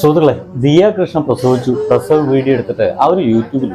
സുഹൃത്തുക്കളെ ദിയ കൃഷ്ണ പ്രസവിച്ചു. പ്രസവ വീഡിയോ എടുത്തിട്ട് അവർ യൂട്യൂബിൽ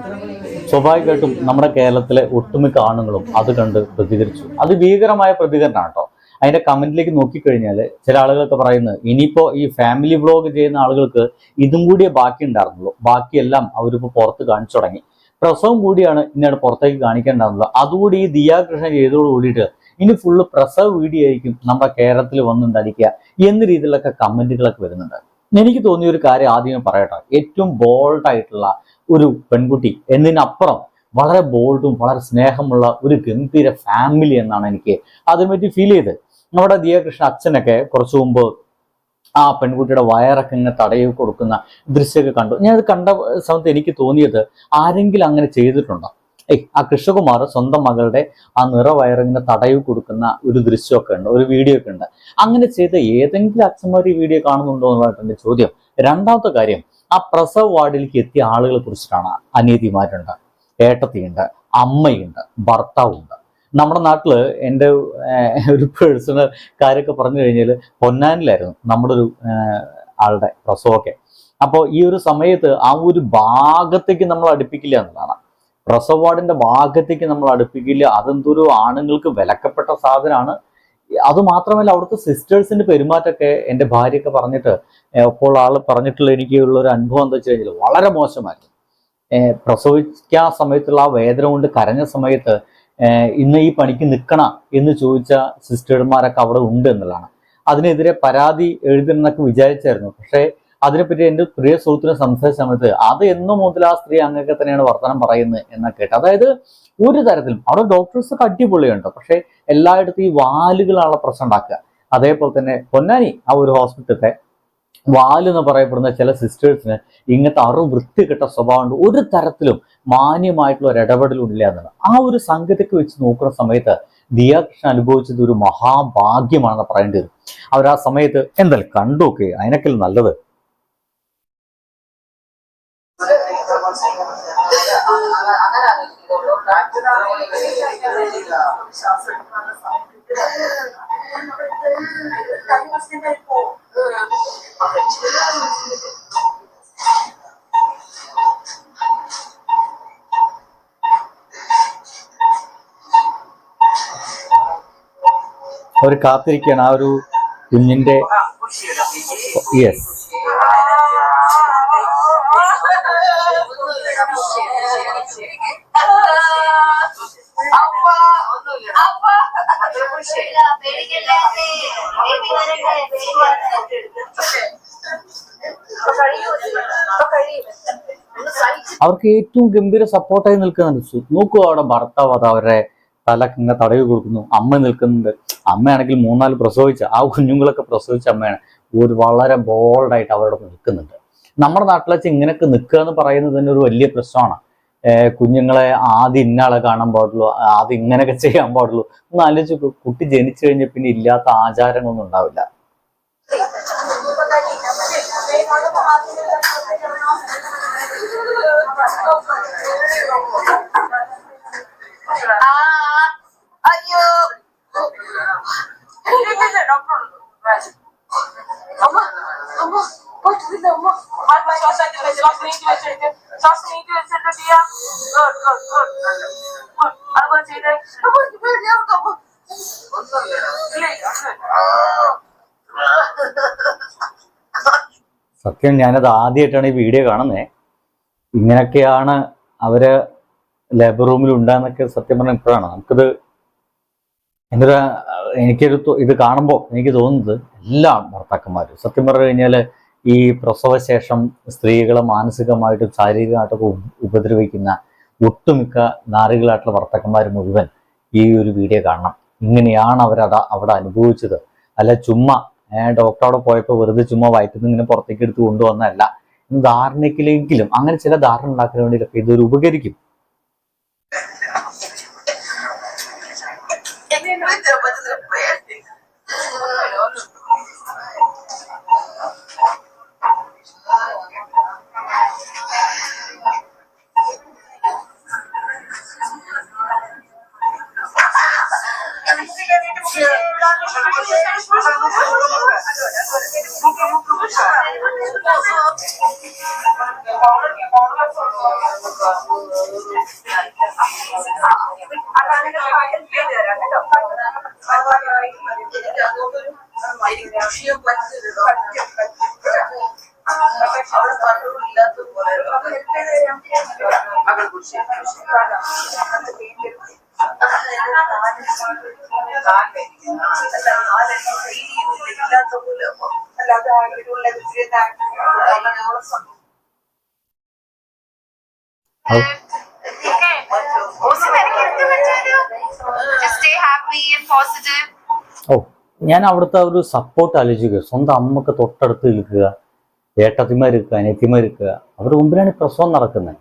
സ്വാഭാവികമായിട്ടും നമ്മുടെ കേരളത്തിലെ ഒട്ടുമിക്ക ആണുങ്ങളും അത് കണ്ട് പ്രതികരിച്ചു. അത് ഭീകരമായ പ്രതികരണമാണ് കേട്ടോ അതിന്റെ കമന്റിലേക്ക് നോക്കിക്കഴിഞ്ഞാൽ ചില ആളുകളൊക്കെ പറയുന്നത് ഇനിയിപ്പോ ഈ ഫാമിലി വ്ളോഗ് ചെയ്യുന്ന ആളുകൾക്ക് ഇതും കൂടിയേ ബാക്കി ഉണ്ടായിരുന്നുള്ളൂ. ബാക്കിയെല്ലാം അവരിപ്പോ പുറത്ത് കാണിച്ചു തുടങ്ങി. പ്രസവം കൂടിയാണ് ഇന്നവിടെ പുറത്തേക്ക് കാണിക്കേണ്ടതുള്ളത് അതുകൂടി ഈ ദിയ കൃഷ്ണ ചെയ്തോട് കൂടിയിട്ട് ഇനി ഫുള്ള് പ്രസവ വീഡിയോ ആയിരിക്കും നമ്മുടെ കേരളത്തിൽ വന്നുണ്ടായിരിക്കുക എന്ന രീതിയിലൊക്കെ കമന്റുകളൊക്കെ വരുന്നുണ്ട്. എനിക്ക് തോന്നിയ ഒരു കാര്യം ആദ്യം പറയട്ടെ. ഏറ്റവും ബോൾഡ് ആയിട്ടുള്ള ഒരു പെൺകുട്ടി എന്നതിനപ്പുറം വളരെ ബോൾഡും വളരെ സ്നേഹമുള്ള ഒരു ഗംഭീര ഫാമിലി എന്നാണ് എനിക്ക് അതിനെ പറ്റി ഫീൽ ചെയ്ത് നമ്മുടെ ദിയകൃഷ്ണ അച്ഛനൊക്കെ കുറച്ചു മുമ്പ് ആ പെൺകുട്ടിയുടെ വയറൊക്കെ ഇങ്ങനെ തടയി കൊടുക്കുന്ന ദൃശ്യമൊക്കെ കണ്ടു. ഞാനത് കണ്ട സമയത്ത് എനിക്ക് തോന്നിയത് ആരെങ്കിലും അങ്ങനെ ചെയ്തിട്ടുണ്ടോ? ആ കൃഷ്ണകുമാർ സ്വന്തം മകളുടെ ആ നിറവയറിങ്ങനെ തടയു കൊടുക്കുന്ന ഒരു ദൃശ്യമൊക്കെ ഉണ്ട് ഒരു വീഡിയോ ഒക്കെ ഉണ്ട്. അങ്ങനെ ചെയ്ത ഏതെങ്കിലും അച്ഛന്മാർ ഈ വീഡിയോ കാണുന്നുണ്ടോ എന്നുള്ളതാണ് എന്റെ ചോദ്യം. രണ്ടാമത്തെ കാര്യം ആ പ്രസവ വാർഡിലേക്ക് എത്തിയ ആളുകളെ കുറിച്ചിട്ടാണ് അനിയത്തിമാരുണ്ട് ഏട്ടത്തിയുണ്ട് അമ്മയുണ്ട് ഭർത്താവുണ്ട്. നമ്മുടെ നാട്ടിൽ എന്റെ ഒരു പേഴ്സണൽ കാര്യമൊക്കെ പറഞ്ഞു കഴിഞ്ഞാൽ പൊന്നാനിലായിരുന്നു നമ്മുടെ ഒരു ആളുടെ പ്രസവമൊക്കെ. അപ്പോൾ ഈ ഒരു സമയത്ത് ആ ഒരു ഭാഗത്തേക്ക് നമ്മൾ അടുപ്പിക്കില്ല എന്നുള്ളതാണ്. പ്രസവ വാർഡിന്റെ ഭാഗത്തേക്ക് നമ്മൾ അടുപ്പിക്കില്ല. അതെന്തൊരു ആണുങ്ങൾക്ക് വിലക്കപ്പെട്ട സാധനമാണ്. അത് മാത്രമല്ല അവിടുത്തെ സിസ്റ്റേഴ്സിന്റെ പെരുമാറ്റമൊക്കെ എന്റെ ഭാര്യയൊക്കെ പറഞ്ഞിട്ട് അപ്പോൾ ആൾ പറഞ്ഞിട്ടുള്ള എനിക്കുള്ള ഒരു അനുഭവം എന്താ വെച്ച് കഴിഞ്ഞാൽ വളരെ മോശമായിരുന്നു. പ്രസവിക്കാൻ സമയത്തുള്ള ആ വേദന കൊണ്ട് കരഞ്ഞ സമയത്ത് ഇന്ന് ഈ പണിക്ക് നിൽക്കണ എന്ന് ചോദിച്ച സിസ്റ്റർമാരൊക്കെ അവിടെ ഉണ്ട് എന്നുള്ളതാണ്. അതിനെതിരെ പരാതി എഴുതണമെന്നൊക്കെ വിചാരിച്ചായിരുന്നു. പക്ഷേ അതിനെപ്പറ്റി എന്റെ പ്രിയ സുഹൃത്തിനെ സംസാരിച്ച സമയത്ത് അത് എന്നു മുതൽ ആ സ്ത്രീ അങ്ങനെയൊക്കെ തന്നെയാണ് വർത്തമാനം പറയുന്നത് എന്നൊക്കെ കേട്ടു അതായത് ഒരു തരത്തിലും അവിടെ ഡോക്ടേഴ്സ് ഒക്കെ അടിപൊളിയുണ്ട്. പക്ഷേ എല്ലായിടത്തും ഈ വാലുകളാണ് പ്രശ്നം ഉണ്ടാക്കുക. അതേപോലെ തന്നെ പൊന്നാനി ആ ഒരു ഹോസ്പിറ്റലത്തെ വാൽ എന്ന് പറയപ്പെടുന്ന ചില സിസ്റ്റേഴ്സിന് ഇങ്ങനത്തെ അറു വൃത്തികെട്ട സ്വഭാവമുണ്ട്. ഒരു തരത്തിലും മാന്യമായിട്ടുള്ള ഒരു ഇടപെടലും ഇല്ല എന്നാണ് ആ ഒരു സംഗതിക്ക് വെച്ച് നോക്കുന്ന സമയത്ത് ദിയാകൃഷ്ണൻ അനുഭവിച്ചത് ഒരു മഹാഭാഗ്യമാണെന്ന് പറയേണ്ടി വരും അവർ ആ സമയത്ത് എന്തായാലും കണ്ടോക്കെ അതിനൊക്കെ നല്ലത്. അവർ കാത്തിരിക്കുകയാണ്. ആ ഒരു കുഞ്ഞിന്റെ യെസ് അവർക്ക് ഏറ്റവും ഗംഭീര സപ്പോർട്ടായി നിൽക്കുന്നുണ്ട് നോക്കൂ അവിടെ ഭർത്താവ് അത് അവരുടെ തല ഇങ്ങനെ തടവി കൊടുക്കുന്നു. അമ്മ നിൽക്കുന്നുണ്ട്. അമ്മയാണെങ്കിൽ മൂന്നാൽ പ്രസവിച്ച ആ കുഞ്ഞുങ്ങളൊക്കെ പ്രസവിച്ച അമ്മയാണ്. ഒരു വളരെ ബോൾഡായിട്ട് അവരോട് നിൽക്കുന്നുണ്ട്. നമ്മുടെ വെച്ച് ഇങ്ങനെയൊക്കെ നിൽക്കുക എന്ന് പറയുന്നത് തന്നെ ഒരു വലിയ പ്രശ്നമാണ്. കുഞ്ഞുങ്ങളെ ആദ്യം ഇന്നയാളെ കാണാൻ പാടുള്ളൂ ആദ്യം ഇങ്ങനെയൊക്കെ ചെയ്യാൻ പാടുള്ളൂ ഒന്ന് ആലോചിച്ച് കുട്ടി ജനിച്ചു കഴിഞ്ഞ പിന്നെ ഇല്ലാത്ത ആചാരങ്ങളൊന്നും ഉണ്ടാവില്ല അമ്മ അമ്മ പറ്റുന്നില്ല അമ്മ ആത്മ ശ്വാസം വെച്ച് ശ്വാസം നീട്ടി വെച്ചിട്ട് ചെയ്യാ അതുപോലെ ചെയ്തേ സത്യം ഞാനത് ആദ്യമായിട്ടാണ് ഈ വീഡിയോ കാണുന്നത് ഇങ്ങനെയൊക്കെയാണ് അവർ ലേബർ റൂമിൽ ഉണ്ടാകുന്നൊക്കെ സത്യം പറഞ്ഞാൽ ഇപ്പോഴാണ്. നമുക്കിത് ഒരു എനിക്കൊരു ഇത് കാണുമ്പോൾ എനിക്ക് തോന്നുന്നത് എല്ലാ ഭർത്താക്കന്മാരും സത്യം പറഞ്ഞു കഴിഞ്ഞാൽ ഈ പ്രസവശേഷം സ്ത്രീകളെ മാനസികമായിട്ടും ശാരീരികമായിട്ടൊക്കെ ഉപദ്രവിക്കുന്ന ഒട്ടുമിക്ക നാരികളായിട്ടുള്ള ഭർത്താക്കന്മാർ മുഴുവൻ ഈ ഒരു വീഡിയോ കാണണം. ഇങ്ങനെയാണ് അവരത് അവിടെ അനുഭവിച്ചത്. അല്ല ചുമ്മാ ഡോക്ടർ അവിടെ പോയപ്പോൾ വെറുതെ ചുമ്മാ വയറ്റിൽ നിന്ന് ഇങ്ങനെ പുറത്തേക്ക് എടുത്ത് കൊണ്ടുവന്നതല്ല. ധാരണയ്ക്കില്ലെങ്കിലും അങ്ങനെ ചില ധാരണ ഉണ്ടാക്കാൻ വേണ്ടിയിട്ടൊക്കെ ഇതൊരു ഉപകരിക്കും. Thank ഓ ഞാൻ അവിടുത്തെ ഒരു സപ്പോർട്ട് ആലോചിക്കുക. സ്വന്തം അമ്മയ്ക്ക് തൊട്ടടുത്ത് നിൽക്കുക. ഏട്ടത്തിമാരിക്കുക അനിയത്തിമാരിക്കുക അവരുടെ മുമ്പിലാണ് ഈ പ്രസവം നടക്കുന്നത്.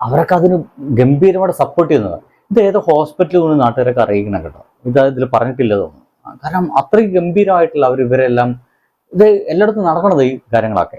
അവരൊക്കെ അതിന് ഗംഭീരമായിട്ട് സപ്പോർട്ട് ചെയ്യുന്നത്. ഇത് ഏത് ഹോസ്പിറ്റലിൽ നിന്ന് നാട്ടുകാരൊക്കെ അറിയിക്കണം കേട്ടോ. ഇത് ഇതിൽ പറഞ്ഞിട്ടില്ല തോന്നുന്നു. കാരണം അത്രയും ഗംഭീരമായിട്ടുള്ള അവർ ഇവരെല്ലാം ഇത് എല്ലായിടത്തും നടക്കണത് ഈ കാര്യങ്ങളൊക്കെ.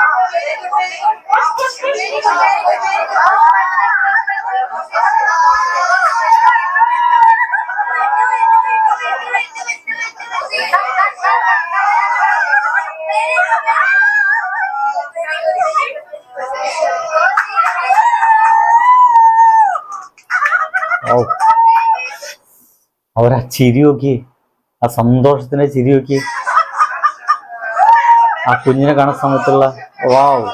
ചിരി നോക്കി ആ സന്തോഷത്തിന്റെ ചിരി നോക്കി ആ കുഞ്ഞിനെ കാണുന്ന സമയത്തുള്ള വാവ്.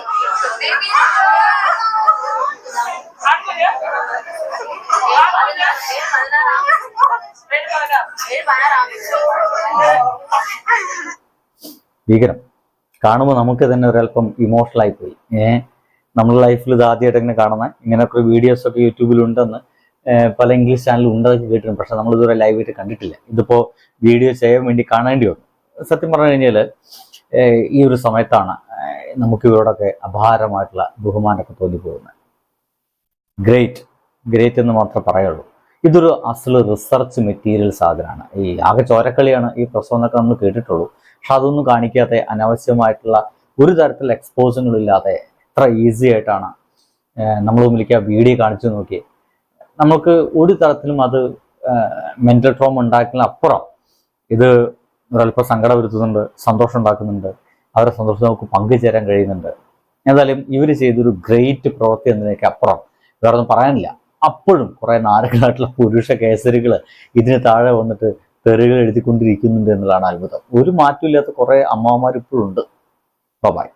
ഭീകരം. കാണുമ്പോൾ നമുക്ക് തന്നെ ഒരല്പം ഇമോഷണൽ ആയി പോയി ഏഹ് നമ്മുടെ ലൈഫിൽ ഇത് ആദ്യമായിട്ട് ഇങ്ങനെ കാണുന്ന. ഇങ്ങനെയൊക്കെ വീഡിയോസ് ഒക്കെ യൂട്യൂബിലുണ്ടെന്ന് ഏഹ് പല ഇംഗ്ലീഷ് ചാനലും ഉണ്ടെന്നൊക്കെ കേട്ടിട്ടുണ്ട് പക്ഷെ നമ്മൾ ഇതുവരെ ലൈവായിട്ട് കണ്ടിട്ടില്ല. ഇതിപ്പോൾ വീഡിയോ ചെയ്യാൻ വേണ്ടി കാണേണ്ടി വന്നു. സത്യം പറഞ്ഞു കഴിഞ്ഞാൽ ഈ ഒരു സമയത്താണ് നമുക്ക് ഇവരോടൊക്കെ അപാരമായിട്ടുള്ള ബഹുമാനമൊക്കെ തോന്നിപ്പോകുന്നത് ഗ്രേറ്റ് ഗ്രേറ്റ് എന്ന് മാത്രമേ പറയുള്ളൂ. ഇതൊരു അസൽ റിസർച്ച് മെറ്റീരിയൽ സാധനമാണ്. ഈ ആകെ ചോരക്കളിയാണ് ഈ പ്രസവം എന്നൊക്കെ നമ്മൾ കേട്ടിട്ടുള്ളൂ. പക്ഷെ അതൊന്നും കാണിക്കാതെ അനാവശ്യമായിട്ടുള്ള ഒരു തരത്തിലുള്ള എക്സ്പോസുകളില്ലാതെ എത്ര ഈസി ആയിട്ടാണ് നമ്മൾ മുമ്പിലേക്ക് ആ വീഡിയോ കാണിച്ചു നോക്കി. നമുക്ക് ഒരു തരത്തിലും അത് മെന്റൽ ട്രോം ഉണ്ടാക്കുന്ന അപ്പുറം ഇത് ഒരല്പം സങ്കടം വരുത്തുന്നുണ്ട് സന്തോഷം ഉണ്ടാക്കുന്നുണ്ട് അവരെ സന്തോഷം നമുക്ക് പങ്കുചേരാൻ കഴിയുന്നുണ്ട്. എന്തായാലും ഇവർ ചെയ്തൊരു ഗ്രേറ്റ് പ്രവൃത്തി എന്നതിനൊക്കെ അപ്പുറം. വേറെ ഒന്നും പറയാനില്ല. അപ്പോഴും കുറേ നാരകളായിട്ടുള്ള പുരുഷ കേസരികൾ ഇതിന് താഴെ വന്നിട്ട് തെറികൾ എഴുതിക്കൊണ്ടിരിക്കുന്നുണ്ട് എന്നുള്ളതാണ് അത്ഭുതം. ഒരു മാറ്റമില്ലാത്ത കുറേ അമ്മമാർ ഇപ്പോഴും ഉണ്ട് ബൈ